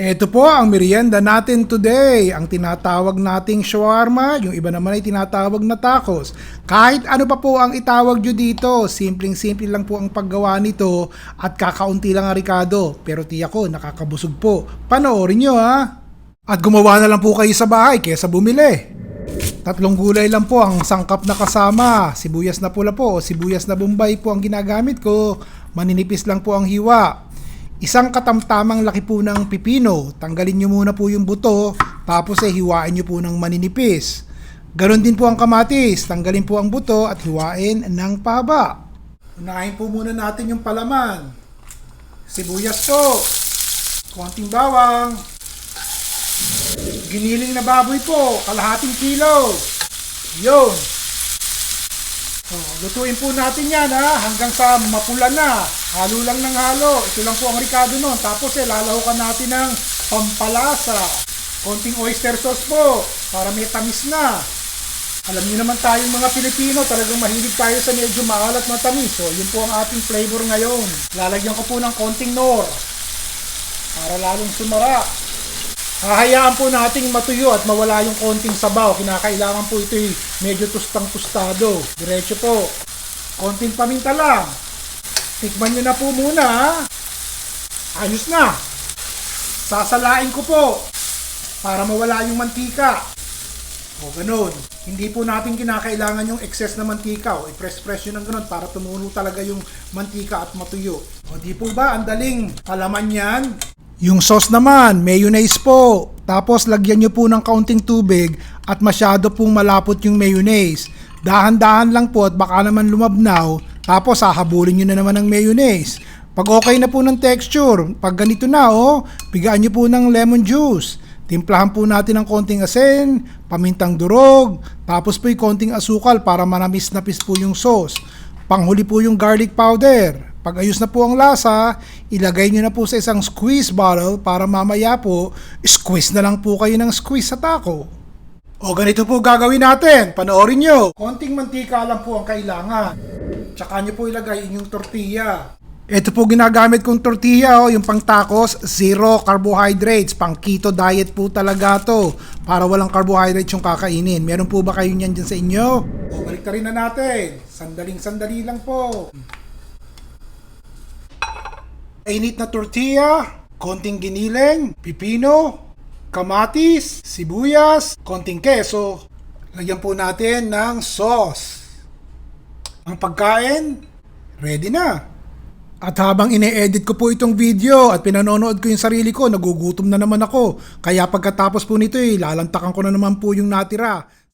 Ito po ang merienda natin today. Ang tinatawag nating shawarma, yung iba naman ay tinatawag na tacos. Kahit ano pa po ang itawag nyo dito, simpleng-simple lang po ang paggawa nito at kakaunti lang ang rikado. Pero tiyak ko, nakakabusog po. Panoorin nyo ha! At gumawa na lang po kayo sa bahay kesa bumili. Tatlong gulay lang po ang sangkap na kasama. Sibuyas na pula po o sibuyas na bombay po ang ginagamit ko. Maninipis lang po ang hiwa. Isang katamtamang laki po ng pipino. Tanggalin nyo muna po yung buto. Tapos eh hiwain nyo po ng maninipis. Ganon din po ang kamatis. Tanggalin po ang buto at hiwain ng paba. Unahin po muna natin yung palaman. Sibuyas po. Konting bawang. Giniling na baboy po, kalahating kilo. Yun. Oh, lutuin po natin yan ha, hanggang sa mapula na. Halo lang ng halo. Ito lang po ang ricado nun. Tapos eh, lalahukan natin ng pampalasa. Konting oyster sauce po, para may tamis na. Alam niyo naman tayong mga Pilipino, talagang mahilig tayo sa medyo maalat na tamis. So, yun po ang ating flavor ngayon. Lalagyan ko po ng konting nor. Para lalong sumara. Hahayaan po nating matuyo at mawala yung konting sabaw. Kinakailangan po ito medyo tustang-tustado. Diretso po. Konting paminta lang. Tikman nyo na po muna. ha? Ayos na. Sasalain ko po. Para mawala yung mantika. O ganun. Hindi po natin kinakailangan yung excess na mantika. O i-press-press yun ng ganun para tumulo talaga yung mantika at matuyo. O di po ba, ang daling palaman yan. Yung sauce naman, mayonnaise po. Tapos lagyan nyo po ng kaunting tubig at masyado pong malapot yung mayonnaise. Dahan-dahan lang po at baka naman lumabnaw. Tapos hahabulin nyo na naman ng mayonnaise. Pag okay na po ng texture, pag ganito na oh, bigaan nyo po ng lemon juice. Timplahan po natin ng konting asin, pamintang durog, tapos po yung konting asukal para manamis-napis po yung sauce. Panghuli po yung garlic powder. Pag ayos na po ang lasa, ilagay nyo na po sa isang squeeze bottle para mamaya po, squeeze na lang po kayo ng squeeze sa taco. O ganito po gagawin natin, panoorin nyo. Konting mantika lang po ang kailangan. Tsaka nyo po ilagay inyong tortilla. Ito po ginagamit kong tortilla, oh, yung pang tacos, zero carbohydrates, pang keto diet po talaga to, para walang carbohydrates yung kakainin. Meron po ba kayo niyan dyan sa inyo? O, balik rin na natin. Sandaling sandali lang po. Init na tortilla, konting giniling, pipino, kamatis, sibuyas, konting keso. Lagyan po natin ng sauce. Ang pagkain, ready na. At habang ine-edit ko po itong video at pinanonood ko yung sarili ko, nagugutom na naman ako. Kaya pagkatapos po nito, eh, lalantakan ko na naman po yung natira.